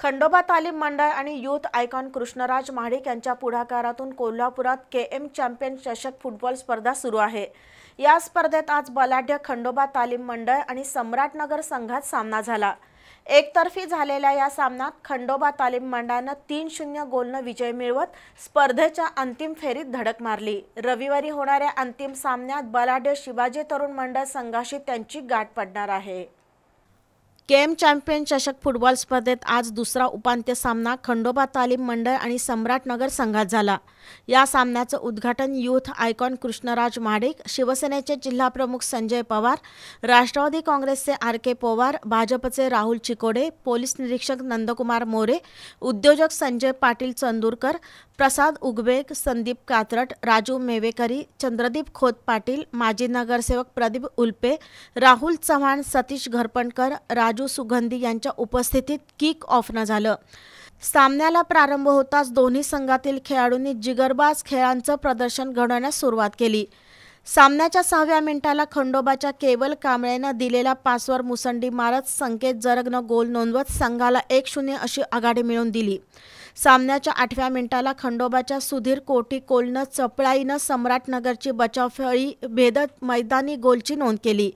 खंडोबा तालीम मंडळ आणि युथ आयकॉन कृष्णराज महाडिक यांच्या पुढाकारातून कोल्हापुरात के एम चॅम्पियन चषक फुटबॉल स्पर्धा सुरू आहे. या स्पर्धेत आज बलाढ्य खंडोबा तालीम मंडळ आणि सम्राटनगर संघात सामना झाला. एकतर्फी झालेल्या या सामन्यात खंडोबा तालीम मंडळानं तीन शून्य गोलनं विजय मिळवत स्पर्धेच्या अंतिम फेरीत धडक मारली. रविवारी होणाऱ्या अंतिम सामन्यात बलाढ्य शिवाजी तरुण मंडळ संघाशी त्यांची गाठ पडणार आहे. केएम चॅम्पियन चषक फुटबॉल स्पर्धेत आज दुसरा उपांत्य सामना खंडोबा तालीम मंडळ आणि सम्राटनगर संघात झाला. या सामन्याचं उद्घाटन युथ आयकॉन कृष्णराज महाडिक शिवसेनेचे जिल्हाप्रमुख संजय पवार राष्ट्रवादी काँग्रेसचे आर के पवार भाजपचे राहुल चिकोडे पोलीस निरीक्षक नंदकुमार मोरे उद्योजक संजय पाटील चंदूरकर प्रसाद उगबेग संदीप कात्रट राजू मेवेकरी चंद्रदीप खोत पाटील माजी नगरसेवक प्रदीप उल्पे राहुल चव्हाण सतीश घरपणकर राजू सुगंधी यांच्या उपस्थितीत किक ऑफनं झालं. सामन्याला प्रारंभ होताच दोन्ही संघातील खेळाडूंनी जिगरबाज खेळांचं प्रदर्शन घडवण्यास सुरुवात केली. सामन्याच्या सहाव्या मिनिटाला खंडोबाच्या केवल कांबळेनं दिलेल्या पासवर मुसंडी मारत संकेत जरगनं गोल नोंदवत संघाला एक शून्य अशी आघाडी मिळवून दिली. सामन्याच्या आठव्या मिनिटाला खंडोबाच्या सुधीर कोटी कोलनं चपळाईनं सम्राटनगरची बचावफळी भेदत मैदानी गोलची नोंद केली.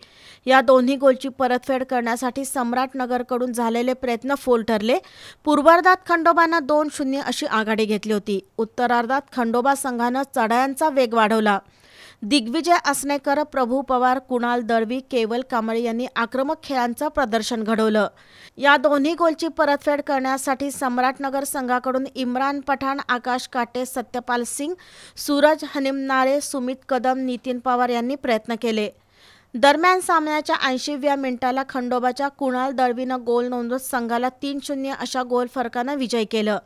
या दोन्ही गोलची परतफेड करण्यासाठी सम्राटनगरकडून झालेले प्रयत्न फोल ठरले. पूर्वार्धात खंडोबानं दोन शून्य अशी आघाडी घेतली होती. उत्तरार्धात खंडोबा संघानं चढायांचा वेग वाढवला. दिग्विजय असनेकर प्रभू पवार कुणाल दळवी केवल कांबळे यांनी आक्रमक खेळांचं प्रदर्शन घडवलं. या दोन्ही गोलची परतफेड करण्यासाठी सम्राटनगर संघाकडून इम्रान पठाण आकाश काटे सत्यपाल सिंग सूरज हनिमनाळे सुमित कदम नितीन पवार यांनी प्रयत्न केले. दरम्यान सामन्याच्या ऐंशीव्या मिनिटाला खंडोबाच्या कुणाल दळवीनं गोल नोंदवत संघाला तीन शून्य अशा गोल फरकानं विजय केलं.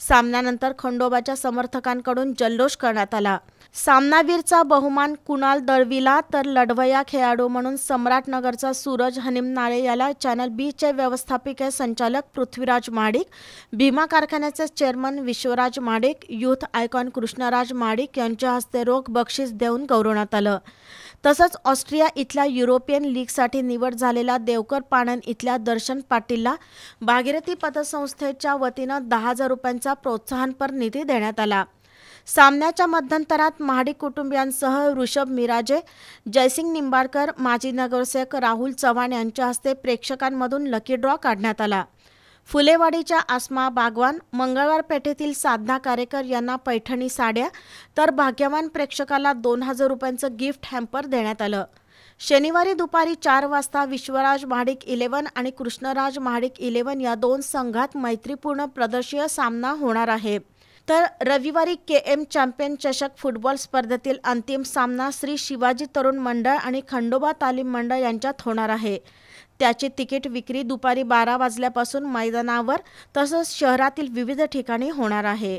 सामन्यानंतर खंडोबाच्या समर्थकांकडून जल्लोष करण्यात आला. सामनावीरचा बहुमान कुणाल दळवीला तर लढवया खेळाडू म्हणून सम्राटनगरचा सूरज हनिमनाळे याला चॅनल बीचे व्यवस्थापिके संचालक पृथ्वीराज माडिक भीमा कारखान्याचे chairman Vishwaraj Madik youth icon Krishnaraj Madik यांच्या हस्ते रोख बक्षीस देऊन गौरवण्यात आलं. तसंच ऑस्ट्रिया इथल्या युरोपियन लीगसाठी निवड झालेल्या देवकर पाणन इथल्या दर्शन पाटीलला भागीरथी पतसंस्थेच्या वतीनं दहा हजार रुपयांचा प्रोत्साहनपर निधी देण्यात आला. सामन्याच्या मध्यंतरात महाडिक कुटुंबियांसह ऋषभ मिराजे जयसिंग निंबाळकर माजी नगरसेवक राहुल चव्हाण यांच्या हस्ते प्रेक्षकांमधून लकी ड्रॉ काढण्यात आला. फुलेवाडीच्या आसमा बागवान मंगळवार पेठेतील साधना कारेकर यांना पैठणी साड्या तर भाग्यवान प्रेक्षकाला दोन हजार रुपयांचं गिफ्ट हॅम्पर देण्यात आलं. शनिवारी दुपारी चार वाजता विश्वराज महाडिक इलेव्हन आणि कृष्णराज महाडिक इलेव्हन या दोन संघात मैत्रीपूर्ण प्रदर्शीय सामना होणार आहे. तर रविवारी के एम चॅम्पियन चषक फुटबॉल स्पर्धेतील अंतिम सामना श्री शिवाजी तरुण मंडळ आणि खंडोबा तालीम मंडळ यांच्यात होणार आहे. त्याची तिकीट विक्री दुपारी बारा वाजल्यापासून मैदानावर तसंच शहरातील विविध ठिकाणी होणार आहे.